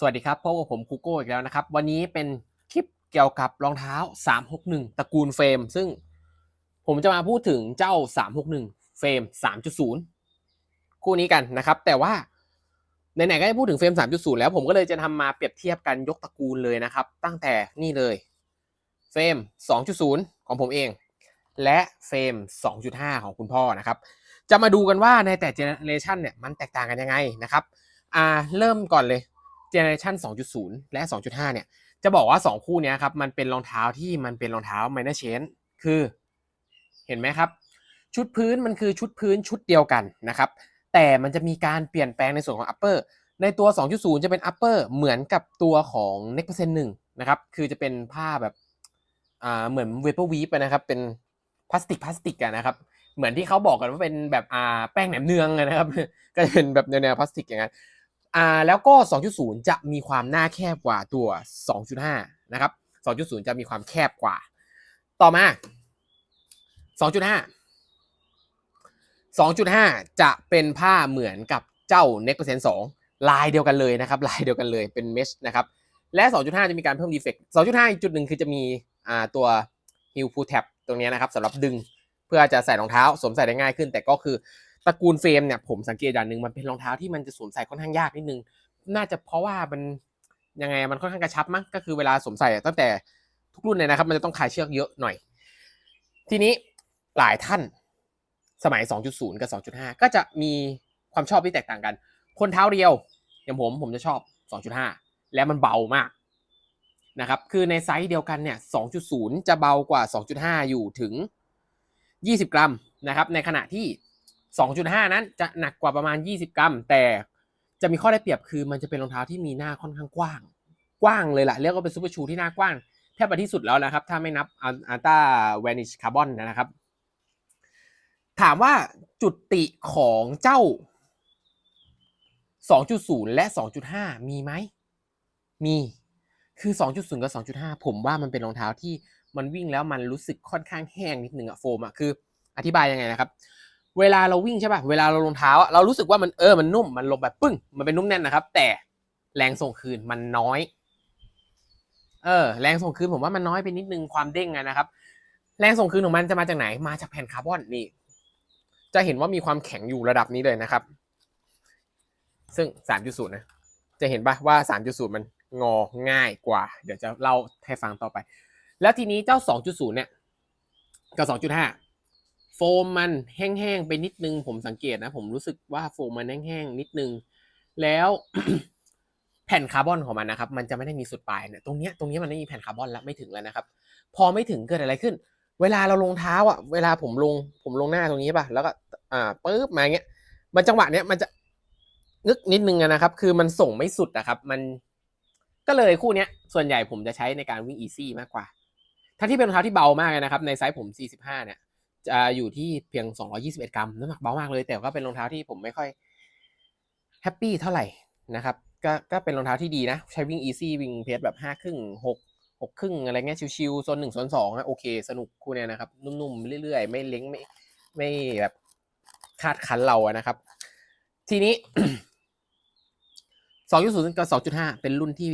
สวัสดีครับพบกับผมคูโก้อีกแล้วนะครับ วันนี้เป็นคลิปเกี่ยวกับรองเท้า 361 ตระกูลเฟรม ซึ่งผมจะมาพูดถึงเจ้า 361 เฟรม 3.0 คู่นี้กันนะครับ แต่ว่าไหนๆก็ได้พูดถึงเฟรม 3.0 แล้วผมก็เลยจะทำมาเปรียบเทียบกันยกตระกูลเลยนะครับ ตั้งแต่นี่เลยเฟรม 2.0 ของผมเอง และเฟรม 2.5 ของคุณพ่อนะครับ จะมาดูกันว่าในแต่เจเนเรชันเนี่ยมันแตกต่างกันยังไงนะครับอ่าเริ่มก่อนเลย เจเนอเรชัน2.0 และ 2.5 เนี่ย จะบอกว่า 2 คู่นี้ครับ มันเป็นรองเท้าที่มันเป็นรองเท้า minor change คือ เห็นไหมครับ ชุดพื้นมันคือชุดพื้นชุดเดียวกันนะครับ แต่มันจะมีการเปลี่ยนแปลงในส่วนของ upper ในตัว 2.0 จะเป็น upper เหมือนกับตัวของ neck percent หนึ่งนะครับ คือจะเป็นผ้าแบบอ่าเหมือน vapor weave นะครับ เป็นพลาสติกพลาสติกอะนะครับเหมือนที่เขาบอกกันว่าเป็นแบบอ่าแป้งแหนมเนืองอนะครับ ก็จะเป็นแบบแนวๆพลาสติกอย่างนั้น อ่าแล้วก็ 2.0 จะมีความหน้าแคบกว่าตัว 2.5 นะครับ 2.0 จะมีความแคบกว่า ต่อมา 2.5 2.5 จะเป็นผ้าเหมือนกับเจ้า Neck Percent 2ลายเดียวกันเลยนะครับลายเดียวกันเลยเป็นเมชนะครับและ 2.5 จะมีการเพิ่มดีเฟกต์2.5 อีกจุดหนึ่งคือจะมีอ่าตัว Heel Pull Tab ตรงนี้นะครับสำหรับดึงเพื่อจะใส่รองเท้าสวมใส่ได้ง่ายขึ้น แต่ก็คือ ตระกูลเฟรมเนี่ยผมสังเกตอย่างหนึ่งมันเป็นรองเท้าที่มันจะสวมใส่ค่อนข้างยากนิดนึง น่าจะเพราะว่ามันยังไงมันค่อนข้างกระชับมั้งก็คือเวลาสวมใส่ตั้งแต่ทุกรุ่นเลยนะครับ มันจะต้องคลายเชือกเยอะหน่อย ทีนี้หลายท่านสมัย 2.0 กับ 2.5 ก็จะมีความชอบที่แตกต่างกัน คนเท้าเรียว อย่างผมผมจะชอบ 2.5 และมันเบามากนะครับคือในไซส์เดียวกันเนี่ย 2.0 จะเบากว่า 2.5 อยู่ถึง 20 กรัมนะครับในขณะที่ 2.5 นั้นจะหนักกว่าประมาณ 20 กรัม แต่จะมีข้อได้เปรียบคือมันจะเป็นรองเท้าที่มีหน้าค่อนข้างกว้าง กว้างเลยล่ะเรียกว่าเป็นซูเปอร์ชูที่หน้ากว้างแทบจะที่สุดแล้วนะครับ ถ้าไม่นับอัลต้าแวนิชคาร์บอนนะครับ ถามว่าจุดติของเจ้า 2.0 และ 2.5 มีไหม มีคือ 2.0 กับ 2.5 ผมว่ามันเป็นรองเท้าที่มันวิ่งแล้วมันรู้สึกค่อนข้างแห้งนิดนึงอะโฟมอะคืออธิบายยังไงนะครับ เวลาเราวิ่งใช่ป่ะเวลาเราลงเท้าเรารู้สึกว่ามันเออมันนุ่มมันลงแบบปึ้งมันเป็นนุ่มแน่นนะครับ แต่แรงส่งคืนมันน้อย เออ แรงส่งคืนผมว่ามันน้อยไปนิดนึงความเด้งนะครับ แรงส่งคืนของมันจะมาจากไหนมาจากแผ่นคาร์บอนนี่ จะเห็นว่ามีความแข็งอยู่ระดับนี้เลยนะครับ ซึ่ง3.0นะจะเห็นปะว่า3.0มันงอง่ายกว่า เดี๋ยวจะเล่าให้ฟังต่อไป แล้วทีนี้เจ้า2.0เนี่ยกับ2.5 โฟมมันแห้งๆไปนิดนึง ผมสังเกตนะ ผมรู้สึกว่าโฟมมันแห้งๆนิดนึง แล้วแผ่นคาร์บอนของมันนะครับ มันจะไม่ได้มีสุดปลายเนี่ยตรงเนี้ยตรงนี้มันไม่มีแผ่นคาร์บอนแล้วไม่ถึงแล้วนะครับ พอไม่ถึงเกิดอะไรขึ้น เวลาเราลงเท้าอะเวลาผมลงผมลงหน้าตรงนี้ป่ะแล้วก็อ่าปึ๊บมาอย่างเงี้ยมันจังหวะเนี้ยมันจะนึกนิดนึงนะครับ คือมันส่งไม่สุดนะครับ มันก็เลยคู่เนี้ยส่วนใหญ่ผมจะใช้ในการวิ่งอีซี่มากกว่าทั้งที่เป็นรองเท้าที่เบามากนะครับ ในไซส์ผม 45 เนี่ย จะอยู่ที่เพียง 221 กรัมน้ำหนักเบามากเลย แต่ก็เป็นรองเท้าที่ผมไม่ค่อยแฮปปี้เท่าไหร่นะครับก็ก็เป็นรองเท้าที่ดีนะ ใช้วิ่งอีซี่วิ่งเพจแบบ5ครึ่ง6 6ครึ่งอะไรเงี้ยชิวๆโซน1โซน2นะโอเค สนุกคู่เนี้ยนะครับ นุ่มๆ เรื่อยๆ ไม่เล้งไม่ไม่แบบคาดคันเราอะนะครับ ทีนี้2.0กับ2.5เป็นรุ่นที่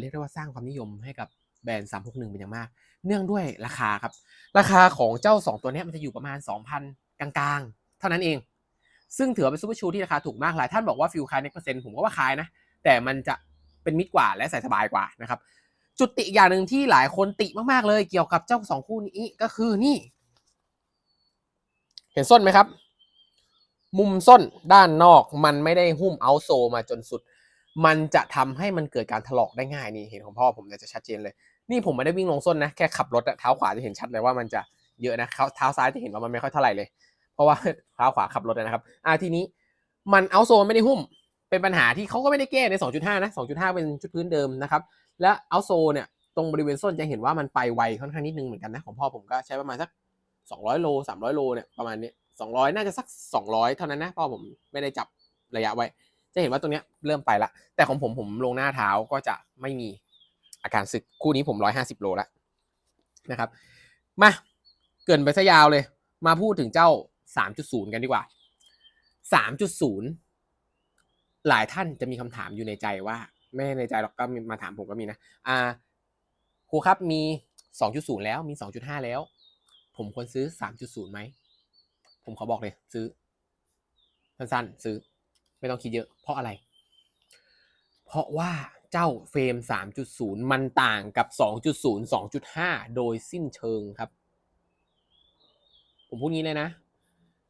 เรียกได้ว่าสร้างความนิยมให้กับแบรนด์361เป็นอย่างมาก เนื่องด้วยราคาครับ ราคาของเจ้า 2 ตัวนี้มันจะอยู่ประมาณ 2,000 กลางๆ เท่านั้นเอง ซึ่งถือเป็นซูเปอร์ชูที่ราคาถูกมากหลายท่านบอกว่าฟิลคายเน็กเปอร์เซ็นต์ผมก็ว่าคายนะ แต่มันจะเป็นมิดกว่าและใส่สบายกว่านะครับ จุดติอย่างหนึ่งที่หลายคนติมากๆเลยเกี่ยวกับเจ้าสองคู่นี้ก็คือนี่ เห็นส้นไหมครับ มุมส้นด้านนอกมันไม่ได้หุ้มเอาโซมาจนสุด มันจะทำให้มันเกิดการถลอกได้ง่ายนี่เห็นของพ่อผมเนี่ยจะชัดเจนเลย นี่ผมไม่ได้วิ่งลงส้นนะ แค่ขับรถเท้าขวาจะเห็นชัดเลยว่ามันจะเยอะนะเท้าซ้ายจะเห็นว่ามันไม่ค่อยเท่าไหร่เลย เพราะว่าเท้าขวาขับรถนะครับอ่าทีนี้มันเอาโซไม่ได้หุ้ม เป็นปัญหาที่เขาก็ไม่ได้แก้ใน 2.5 นะ 2.5 เป็นชุดพื้นเดิมนะครับ และเอาโซเนี่ยตรงบริเวณส้นจะเห็นว่ามันไปไวค่อนข้างนิดนึงเหมือนกันนะของพ่อผมก็ใช้ประมาณสัก 200 โล 300 โลเนี่ยประมาณนี้ 200 น่าจะสัก 200 เท่านั้นนะพราะผมไม่ได้จับระยะไว้ จะเห็นว่าตรงเนี้ยเริ่มไปละแต่ของผมผมลงหน้าเท้าก็จะไม่มี อาการสึกคู่นี้ผม150โลแล้วนะครับ มาเกินไปซะยาวเลย มาพูดถึงเจ้า3.0กันดีกว่า3.0หลายท่านจะมีคำถามอยู่ในใจว่าไม่ในใจหรอกก็มาถามผมก็มีนะอ่าครูครับมี2.0แล้วมี2.5แล้ว ผมควรซื้อ3.0ไหมผมขอบอกเลยซื้อสั้นๆซื้อ ไม่ต้องคิดเยอะ เพราะอะไร เพราะว่า เจ้าเฟรม 3.0 มันต่างกับ 2.0 2.5 โดยสิ้นเชิงครับ ผมพูดงี้เลยนะ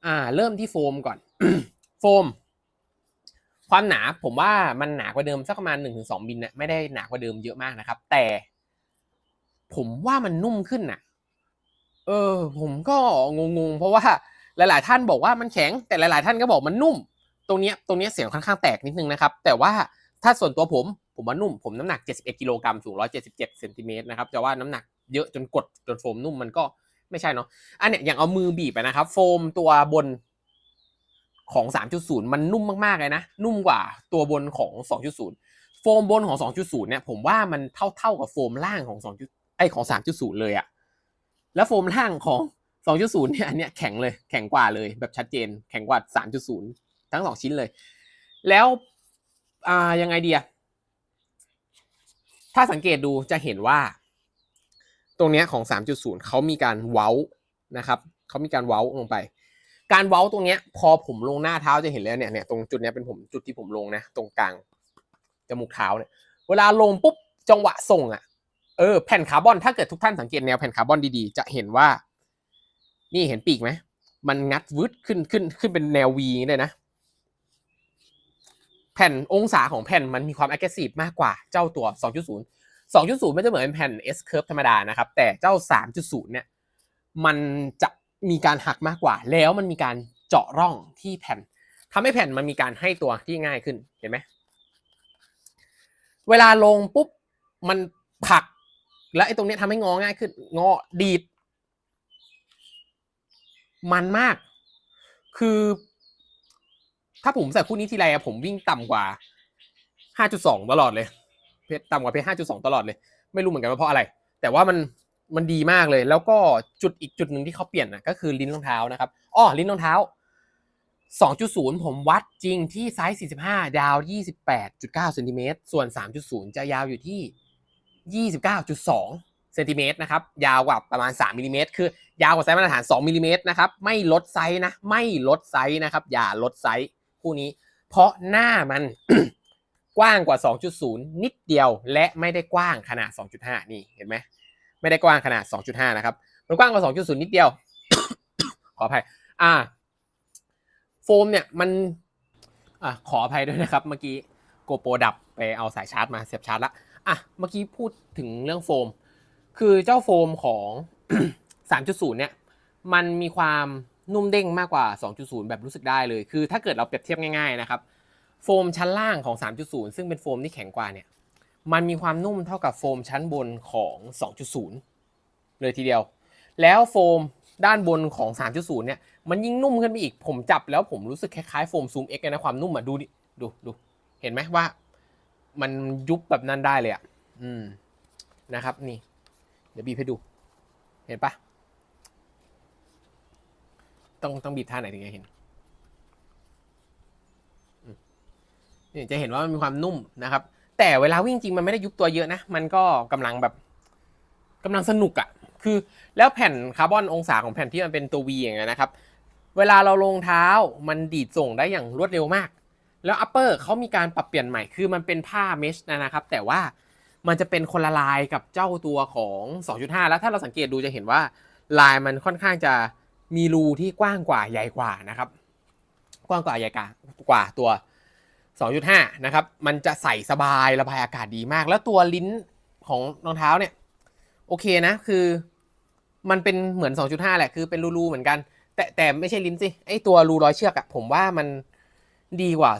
อ่า เริ่มที่โฟมก่อน โฟม ความหนาผมว่ามันหนากว่าเดิมสักประมาณ 1-2มิลนะไม่ได้หนากว่าเดิมเยอะมากนะครับ แต่ ผมว่ามันนุ่มขึ้นน่ะ เออ ผมก็งงๆ เพราะว่าหลาย ๆ ท่านบอกว่ามันแข็ง แต่หลาย ๆ ท่านก็บอกมันนุ่ม ตรงเนี้ย ตรงเนี้ยเสียงค่อนข้างแตกนิดนึงนะครับ แต่ว่าถ้าส่วนตัวผม ผมว่านุ่มผมน้ำหนัก 71กิโลกรัมสูง 177เซนติเมตรนะครับจะว่าน้ำหนักเยอะจนกดจนโฟมนุ่มมันก็ไม่ใช่เนาะอันเนี้ยอย่างเอามือบีบไปนะครับ โฟมตัวบนของ 3.0 มันนุ่มมากๆเลยนะ นุ่มกว่าตัวบนของ 2.0 โฟมบนของ 2.0 เนี่ย ผมว่ามันเท่าเท่ากับโฟมล่างของ2ไอของ 3.0 เลยอะแล้วโฟมล่างของ 2.0 เนี่ยอันเนี้ยแข็งเลยแข็งกว่าเลยแบบชัดเจน แข็งกว่า 3.0 ทั้งสองชิ้นเลย แล้วอ่ายังไงดีอะ ถ้าสังเกตดูจะเห็นว่า ตรงเนี้ยของ 3.0 เขามีการเว้านะครับเขามีการเว้าลงไป การเว้าตรงเนี้ยพอผมลงหน้าเท้าจะเห็นแล้วเนี่ยเนี่ยตรงจุดเนี้ยเป็นผมจุดที่ผมลงนะ ตรงกลางจมูกเท้าเนี่ยเวลาลงปุ๊บจังหวะส่งอะเออแผ่นคาร์บอนถ้าเกิดทุกท่านสังเกตแนวแผ่นคาร์บอนดีๆ จะเห็นว่า นี่เห็นปีกไหมมันงัดวืดขึ้นขึ้นขึ้นเป็นแนววีเลยนะ แผ่นองศาของแผ่นมันมีความ aggressive มากกว่าเจ้าตัว 2.0 2.0 ไม่จะเหมือนเป็นแผ่น S curve ธรรมดานะครับ แต่เจ้า 3.0 เนี่ยมันจะมีการหักมากกว่า แล้วมันมีการเจาะร่องที่แผ่นทำให้แผ่นมันมีการให้ตัวที่ง่ายขึ้นเห็นไหมเวลาลงปุ๊บมันผัก และไอ้ตรงเนี้ยทำให้งอง่ายขึ้น งอดีด มันมาก คือ ถ้าผมใส่คู่นี้ทีไรอะผมวิ่งต่ำกว่า 5.2 ตลอดเลย เพชรต่ำกว่าเพชร5.2 ตลอดเลย ไม่รู้เหมือนกันว่าเพราะอะไร แต่ว่ามันมันดีมากเลย แล้วก็จุดอีกจุดหนึ่งที่เขาเปลี่ยนนะก็คือลิ้นรองเท้านะครับอ้อลิ้นรองเท้า 2.0 ผมวัดจริงที่ไซส์45 ยาว 28.9เซนติเมตรส่วน 3.0 จะยาวอยู่ที่ 29.2เซนติเมตรนะครับ ยาวกว่าประมาณ3มิลลิเมตรคือยาวกว่าไซส์มาตรฐาน2มิลลิเมตรนะครับ ไม่ลดไซส์นะ ไม่ลดไซส์นะครับ อย่าลดไซส์ คู่นี้ เพราะหน้ามันกว้างกว่า 2.0 นิดเดียวและไม่ได้กว้างขนาด 2.5 นี่เห็นไหมไม่ได้กว้างขนาด 2.5 นะครับ มันกว้างกว่า 2.0 นิดเดียว ขออภัย อ่า โฟมเนี่ยมันอะขออภัยด้วยนะครับ เมื่อกี้โกโปรดับไปเอาสายชาร์จมาเสียบชาร์จละอะเมื่อกี้พูดถึงเรื่องโฟม คือเจ้าโฟมของ 3.0 เนี่ย มันมีความ นุ่มเด้งมากกว่า 2.0 แบบรู้สึกได้เลย คือถ้าเกิดเราเปรียบเทียบง่ายๆนะครับ โฟมชั้นล่างของ 3.0 ซึ่งเป็นโฟมที่แข็งกว่าเนี่ย มันมีความนุ่มเท่ากับโฟมชั้นบนของ 2.0 เลยทีเดียว แล้วโฟมด้านบนของ 3.0 เนี่ย มันยิ่งนุ่มขึ้นไปอีก ผมจับแล้วผมรู้สึกคล้ายๆโฟมซูม X เลยนะความนุ่มอะดูดิดูดู เห็นไหมว่า มันยุบแบบนั้นได้เลยอะ อืม นะครับนี่ เดี๋ยวบีบให้ดู เห็นปะ ต้องต้องบีบท่าไหนถึงจะเห็นนี่จะเห็นว่ามันมีความนุ่มนะครับ แต่เวลาวิ่งจริงมันไม่ได้ยุบตัวเยอะนะ มันก็กำลังแบบกำลังสนุกอะ่ะ คือแล้วแผ่นคาร์บอนองศาของแผ่นที่มันเป็นตัว V อย่างเงี้ยนะครับ เวลาเราลงเท้ามันดีดส่งได้อย่างรวดเร็วมาก แล้วอัปเปอร์เขามีการปรับเปลี่ยนใหม่ คือมันเป็นผ้าเมชนะครับ แต่ว่ามันจะเป็นคนละลายกับเจ้าตัวของ 2.5 แล้วถ้าเราสังเกตดูจะเห็นว่าลายมันค่อนข้างจะ มีรูที่กว้างกว่าใหญ่กว่านะครับ กว้างกว่าใหญ่กว่ากว่าตัว 2.5 นะครับ มันจะใส่สบายระบายอากาศดีมาก แล้วตัวลิ้นของรองเท้าเนี่ย โอเคนะ คือ มันเป็นเหมือน 2.5 แหละ คือเป็นรูๆเหมือนกัน แต่แต่ไม่ใช่ลิ้นสิ ไอตัวรูร้อยเชือกอะผมว่ามันดีกว่า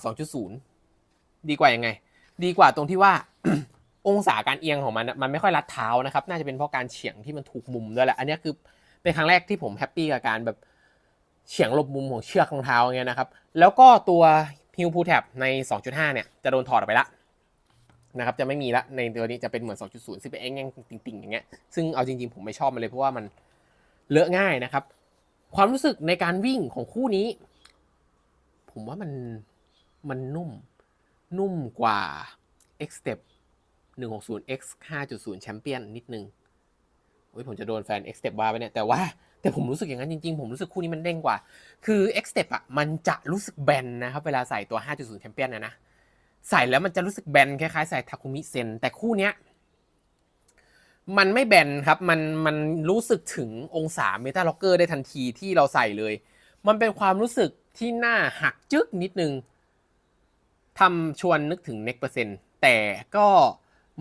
2.0 ดีกว่ายังไง ดีกว่าตรงที่ว่าองศาการเอียงของมันมันไม่ค่อยรัดเท้านะครับ น่าจะเป็นเพราะการเฉียงที่มันถูกมุมด้วยแหละ อันนี้คือ เป็นครั้งแรกที่ผมแฮปปี้กับการแบบเฉียงลบมุมของเชือกรองเท้าอย่างเงี้ยนะครับ แล้วก็ตัวฮิวพูแท็บใน 2.5 เนี่ย จะโดนถอดออกไปละนะครับ จะไม่มีละในตัวนี้จะเป็นเหมือน 2.0 ซึ่งเป็นแองแงติ่งๆ อย่างเงี้ย ซึ่งเอาจริงๆ ผมไม่ชอบมันเลยเพราะว่ามันเลอะง่ายนะครับ ความรู้สึกในการวิ่งของคู่นี้ ผมว่ามันมันนุ่มนุ่มกว่า X Step 160 X 5.0 Champion นิดนึง อ้ยผมจะโดนแฟน X Step ว่าไปเนี่ยแต่ว่าแต่ผมรู้สึกอย่างนั้นจริงๆ ผมรู้สึกคู่นี้มันเด้งกว่า คือ X Step อะมันจะรู้สึกแบนนะครับ เวลาใส่ตัว 5.0 Champion นะนะ ใส่แล้วมันจะรู้สึกแบนคล้ายๆ ใส่ทาคุมิเซนแต่คู่เนี้ยมันไม่แบนครับ มันมันรู้สึกถึงองศาเมตาล็อกเกอร์ได้ทันทีที่เราใส่เลย มันเป็นความรู้สึกที่หน้าหักจึ๊กนิดนึงทำชวนนึกถึงเน็กเปอร์เซ็นต์แต่ก็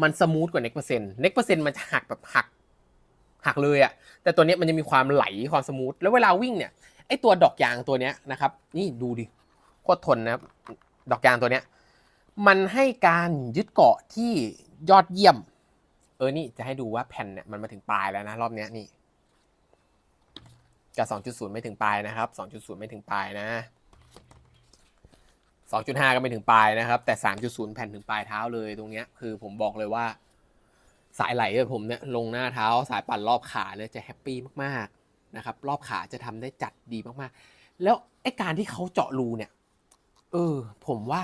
มันสมูทกว่าเน็กเปอร์เซ็นต์เน็กเปอร์เซ็นต์มันจะหักแบบหัก หักเลยอะแต่ตัวเนี้ยมันจะมีความไหลความสมูทแล้วเวลาวิ่งเนี่ยไอตัวดอกยางตัวเนี้ยนะครับ นี่ดูดิโคตรทนนะครับดอกยางตัวเนี้ยมันให้การยึดเกาะที่ยอดเยี่ยม เออนี่จะให้ดูว่าแผ่นเนี่ยมันมาถึงปลายแล้วนะรอบเนี้ยนี่กับ2.0 ไม่ถึงปลายนะครับ 2.0 ไม่ถึงปลายนะ 2.5 ก็ไม่ถึงปลายนะครับ แต่ 3.0 แผ่นถึงปลายเท้าเลยตรงเนี้ยคือผมบอกเลยว่า สายไหลแบบผมเนี่ยลงหน้าเท้า สายปั่นรอบขาเนี่ยจะแฮปปี้มากๆนะครับ รอบขาจะทำได้จัดดีมากๆ แล้วไอ้การที่เขาเจาะรูเนี่ย เออ ผมว่า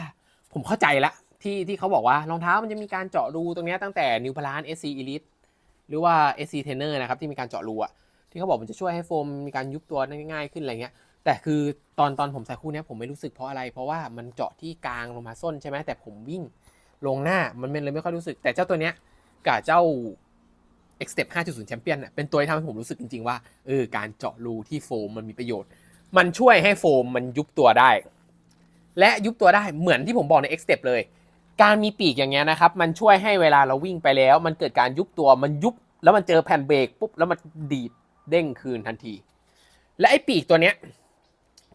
ผมเข้าใจละที่ที่เขาบอกว่ารองเท้ามันจะมีการเจาะรูตรงเนี้ยตั้งแต่ New Balance SC Elite หรือว่า SC Trainer นะครับ ที่มีการเจาะรูอะที่เขาบอกมันจะช่วยให้โฟมมีการยุบตัวง่ายขึ้นอะไรเงี้ย แต่คือตอนตอนผมใส่คู่เนี้ยผมไม่รู้สึกเพราะอะไร เพราะว่ามันเจาะที่กลางลงมาส้นใช่ไหมแต่ผมวิ่งลงหน้ามันเลยไม่ค่อยรู้สึก แต่เจ้าตัวเนี้ย กับเจ้า X Step 5.0 Champion น่ะเป็นตัวที่ทำให้ผมรู้สึกจริง ๆ ว่าเออการเจาะรูที่โฟมมันมีประโยชน์ มันช่วยให้โฟมมันยุบตัวได้ และยุบตัวได้เหมือนที่ผมบอกใน X Step เลย การมีปีกอย่างเงี้ยนะครับ มันช่วยให้เวลาเราวิ่งไปแล้ว มันเกิดการยุบตัวมันยุบ แล้วมันเจอแผ่นเบรกปุ๊บแล้วมันดีดเด้งคืนทันที และไอ้ปีกตัวเนี้ย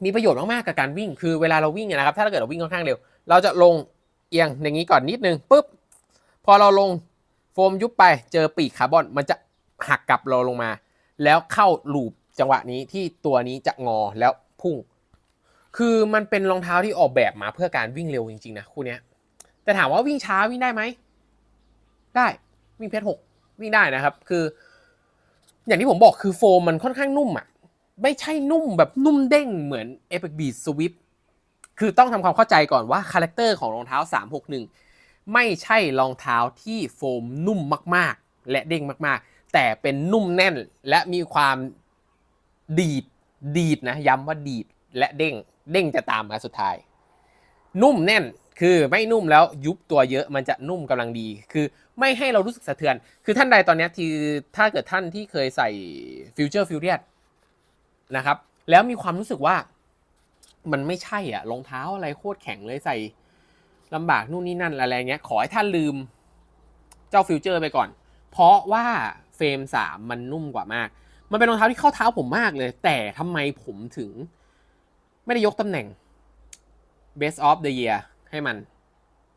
มีประโยชน์มากๆกับการวิ่ง คือเวลาเราวิ่งเนี่ยนะครับ ถ้าเราเกิดเราวิ่งค่อนข้างเร็ว เราจะลงเอียงอย่างนี้ก่อนนิดนึงปุ๊บ พอเราลง โฟมยุบไปเจอปีกคาร์บอนมันจะหักกลับเราลงมา แล้วเข้าลูปจังหวะนี้ที่ตัวนี้จะงอแล้วพุ่ง คือมันเป็นรองเท้าที่ออกแบบมาเพื่อการวิ่งเร็วจริงๆนะคู่นี้แต่ถามว่าวิ่งช้าวิ่งได้ไหมได้วิ่งเพชรหกวิ่งได้นะครับ คือ อย่างที่ผมบอกคือโฟมมันค่อนข้างนุ่มอะไม่ใช่นุ่มแบบนุ่มเด้งเหมือน Epic Beat Swift คือต้องทำความเข้าใจก่อนว่าคาแรคเตอร์ของรองเท้า 361 ไม่ใช่รองเท้าที่โฟมนุ่มมากๆ และเด้งมากๆ แต่เป็นนุ่มแน่นและมีความดีดดีดนะย้ำว่าดีดและเด้งเด้งจะตามมาสุดท้าย นุ่มแน่นคือไม่นุ่มแล้วยุบตัวเยอะมันจะนุ่มกำลังดี คือไม่ให้เรารู้สึกสะเทือน คือท่านใดตอนนี้ที่ถ้าเกิดท่านที่เคยใส่ฟิวเจอร์ฟิวเรียนะครับ แล้วมีความรู้สึกว่า มันไม่ใช่อะรองเท้าอะไรโคตรแข็งเลยใส่ ลำบากนู่นนี่นั่นอะไรเงี้ย ขอให้ท่านลืมเจ้าฟิวเจอร์ไปก่อน เพราะว่าเฟรมสามมันนุ่มกว่ามาก มันเป็นรองเท้าที่เข้าเท้าผมมากเลย แต่ทำไมผมถึง ไม่ได้ยกตำแหน่ง Best of the Year ให้มัน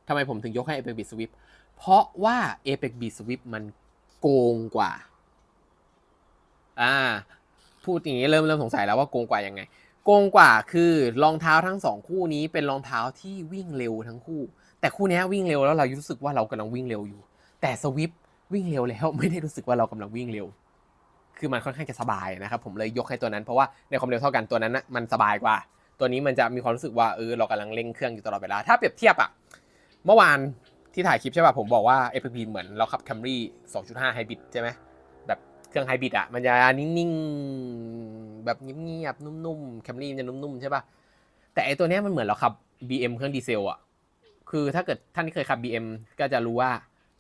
ทำไมผมถึงยกให้ Apex Beat Swift เพราะว่า Apex Beat Swift มันโกงกว่า อ่า พูดอย่างนี้เริ่มเริ่มสงสัยแล้วว่าโกงกว่ายังไง โกงกว่าคือรองเท้าทั้งสองคู่นี้เป็นรองเท้าที่วิ่งเร็วทั้งคู่ แต่คู่นี้วิ่งเร็วแล้วเรารู้สึกว่าเรากำลังวิ่งเร็วอยู่ แต่สวิฟวิ่งเร็วแล้วไม่ได้รู้สึกว่าเรากำลังวิ่งเร็ว คือมันค่อนข้างจะสบายนะครับผมเลยยกให้ตัวนั้นเพราะว่าในความเร็วเท่ากันตัวนั้นนะมันสบายกว่า ตัวนี้มันจะมีความรู้สึกว่าเออเรากำลังเร่งเครื่องอยู่ตลอดเวลาถ้าเปรียบเทียบอะเมื่อวานที่ถ่ายคลิปใช่ป่ะผมบอกว่า f p เหมือนเราขับ Camry 2.5 Hybrid ใช่ไหม เครื่องไฮบริดอะมันจะนิ่งๆ แบบเงียบๆ นุ่มๆ Camry มันจะนุ่มๆ ใช่ป่ะ แต่ไอตัวเนี้ยมันเหมือนเราขับ BM เครื่องดีเซลอะคือถ้าเกิดท่านที่เคยขับ BM ก็จะรู้ว่า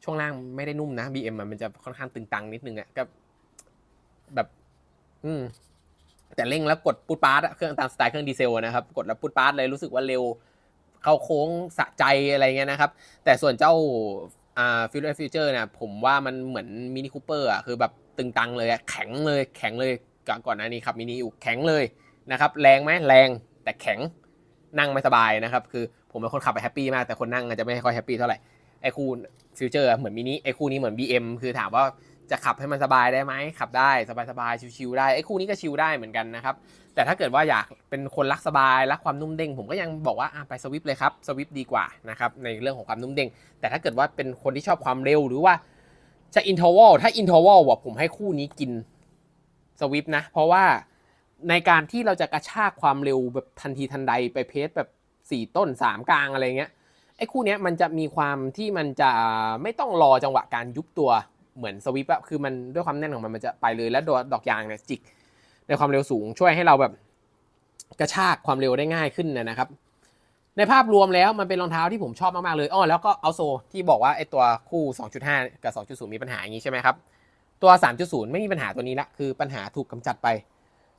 ช่วงล่างไม่ได้นุ่มนะ BM มันจะค่อนข้างตึงตังนิดนึงอะก็แบบ อืม แต่เร่งแล้วกดปุ๊ดปาร์ตเครื่องตามสไตล์เครื่องดีเซลนะครับ กดแล้วปุ๊ดปาร์ตเลยรู้สึกว่าเร็ว เข้าโค้งสะใจอะไรเงี้ยนะครับ แต่ส่วนเจ้าฟิลเลอร์ฟิวเจอร์เนี่ยผมว่ามันเหมือนมินิคูเปอร์อะคือแบบ ตึงตังเลยแข็งเลยแข็งเลยก่อนก่อนหน้านี้ครับมินิอยู่แข็งเลยนะครับแรงไหมแรงแต่แข็งนั่งไม่สบายนะครับ คือผมเป็นคนขับไปแฮปปี้มากแต่คนนั่งอาจจะไม่ค่อยแฮปปี้เท่าไหร่ไอคูฟิวเจอร์เหมือนมินิไอคูนี้เหมือน BM คือถามว่าจะขับให้มันสบายได้ไหมขับได้สบายๆชิวๆได้ไอ้คู่นี้ก็ชิวได้เหมือนกันนะครับแต่ถ้าเกิดว่าอยากเป็นคนรักสบายรักความนุ่มเด้งผมก็ยังบอกว่าไปสวิฟเลยครับสวิฟดีกว่านะครับในเรื่องของความนุ่มเด้งแต่ถ้าเกิดว่าเป็นคนที่ชอบความเร็วหรือว่า จะอินเทอร์วลถ้าอินเทอร์วลว่ะผมให้คู่นี้กินสวิฟนะ เพราะว่าในการที่เราจะกระชากความเร็วแบบทันทีทันใดไปเพจแบบ4ต้น3กลางอะไรเงี้ยไอ้คู่เนี้ยมันจะมีความที่มันจะไม่ต้องรอจังหวะการยุบตัวเหมือนสวิปอะคือมันด้วยความแน่นของมันมันจะไปเลยแล้วดดอกยางเนี่ยจิกในความเร็วสูงช่วยให้เราแบบกระชากความเร็วได้ง่ายขึ้นนะครับ ในภาพรวมแล้วมันเป็นรองเท้าที่ผมชอบมาก ๆ เลยอ้อแล้วก็เอาโซที่บอกว่าไอตัวคู่ 2.5 กับ 2.0 มีปัญหาอย่างนี้ใช่ไหมครับ ตัว 3.0 ไม่มีปัญหาตัวนี้ละคือปัญหาถูกกำจัดไป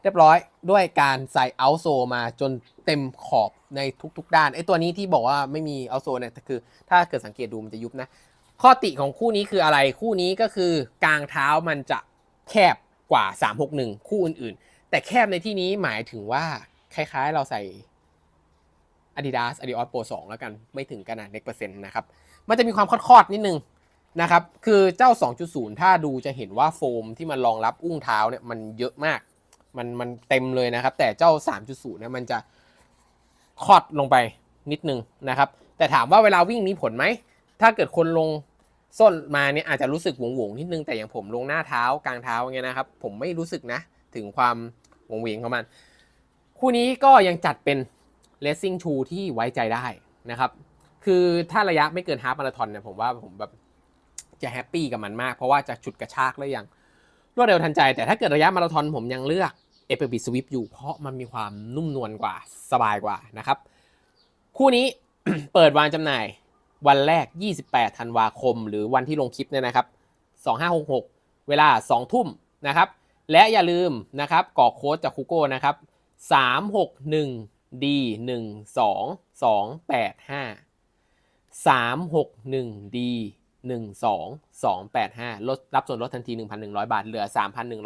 เรียบร้อยด้วยการใส่เอาโซมาจนเต็มขอบในทุก ๆ ด้านไอตัวนี้ที่บอกว่าไม่มีเอาโซเนี่ยคือ ถ้าเกิดสังเกตดูมันจะยุบนะข้อติของคู่นี้คืออะไรคู่นี้ก็คือกลางเท้ามันจะแคบกว่า 361 คู่อื่น ๆ แต่แคบในที่นี้หมายถึงว่าคล้าย ๆ เราใส่ Adidas Adios Pro 2 แล้วกันไม่ถึงขนาดเล็กเปอร์เซ็นต์นะครับ มันจะมีความคอดๆนิดนึงนะครับ คือเจ้า 2.0 ถ้าดูจะเห็นว่าโฟมที่มันรองรับอุ้งเท้าเนี่ยมันเยอะมาก มันมันเต็มเลยนะครับ แต่เจ้า 3.0 เนี่ยมันจะคอดลงไปนิดนึงนะครับ แต่ถามว่าเวลาวิ่งมีผลไหม ถ้าเกิดคนลงส้นมาเนี่ยอาจจะรู้สึกหวงๆนิดนึง แต่อย่างผมลงหน้าเท้ากลางเท้าอย่างเงี้ยนะครับ ผมไม่รู้สึกนะ ถึงความหวงเหวงของมัน คู่นี้ก็ยังจัดเป็น racing shoe ที่ไว้ใจได้นะครับ คือถ้าระยะไม่เกินฮาล์ฟมาราธอนเนี่ยผมว่าผมแบบจะแฮปปี้กับมันมาก เพราะว่าจะฉุดกระชากได้อย่างรวดเร็วทันใจ แต่ถ้าเกิดระยะมาราธอนผมยังเลือกเอเปอร์บิสวิปอยู่เพราะมันมีความนุ่มนวลกว่าสบายกว่านะครับ คู่นี้เปิดวางจำหน่ายวันแรก 28 ธันวาคม หรือวันที่ลงคลิปเนี่ยนะครับ 2566 เวลา 2 ทุ่มนะครับ และอย่าลืมนะครับกรอกโค้ดจากคูโก้นะครับ 361 D 1 2 2 8 5 361 D 1 2 2 8 5ลดรับส่วนลดทันที 1,100 บาท เหลือ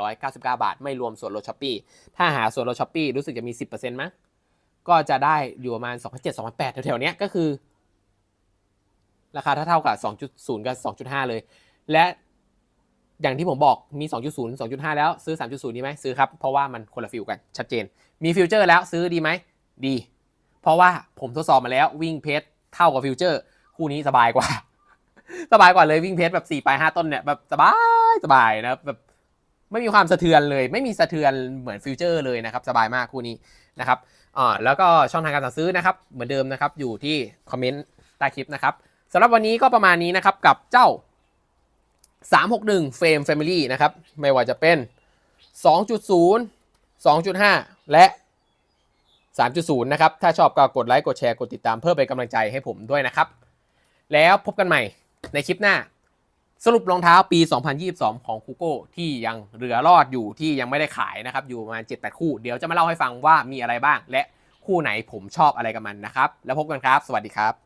3,199 บาท ไม่รวมส่วนลดช้อปปี้ถ้าหาส่วนลดช้อปปี้รู้สึกจะมี 10%มั้งก็จะได้อยู่ประมาณ 2,700 2,800แถวๆนี้ก็คือ ราคาเท่าๆกับ 2.0 กับ 2.5 เลย และอย่างที่ผมบอกมี 2.0 2.5 แล้วซื้อ 3.0 ดีไหมซื้อครับ เพราะว่ามันคนละฟิลกันชัดเจน มีฟิวเจอร์แล้วซื้อดีไหม ดี เพราะว่าผมทดสอบมาแล้ววิ่งเพจเท่ากับฟิวเจอร์ คู่นี้สบายกว่า สบายกว่าเลยวิ่งเพจแบบ4ปลาย5ต้นเนี่ยแบบสบายสบายนะแบบไม่มีความสะเทือนเลย ไม่มีสะเทือนเหมือนฟิวเจอร์เลยนะครับ สบายมากคู่นี้นะครับอ่าแล้วก็ช่องทางการสั่งซื้อนะครับ เหมือนเดิมนะครับ อยู่ที่คอมเมนต์ใต้คลิปนะครับสำหรับวันนี้ก็ประมาณนี้นะครับกับเจ้า 361 Frame Family นะครับ ไม่ว่าจะเป็น 2.0 2.5 และ 3.0 นะครับ ถ้าชอบก็กดไลค์ กดแชร์ กดติดตามเพื่อเป็นกำลังใจให้ผมด้วยนะครับ แล้วพบกันใหม่ในคลิปหน้า สรุปรองเท้าปี 2022 ของคูโก้ที่ยังเหลือรอดอยู่ที่ยังไม่ได้ขายนะครับ อยู่ประมาณ7-8 คู่ เดี๋ยวจะมาเล่าให้ฟังว่ามีอะไรบ้าง และคู่ไหนผมชอบอะไรกับมันนะครับ แล้วพบกันครับ สวัสดีครับ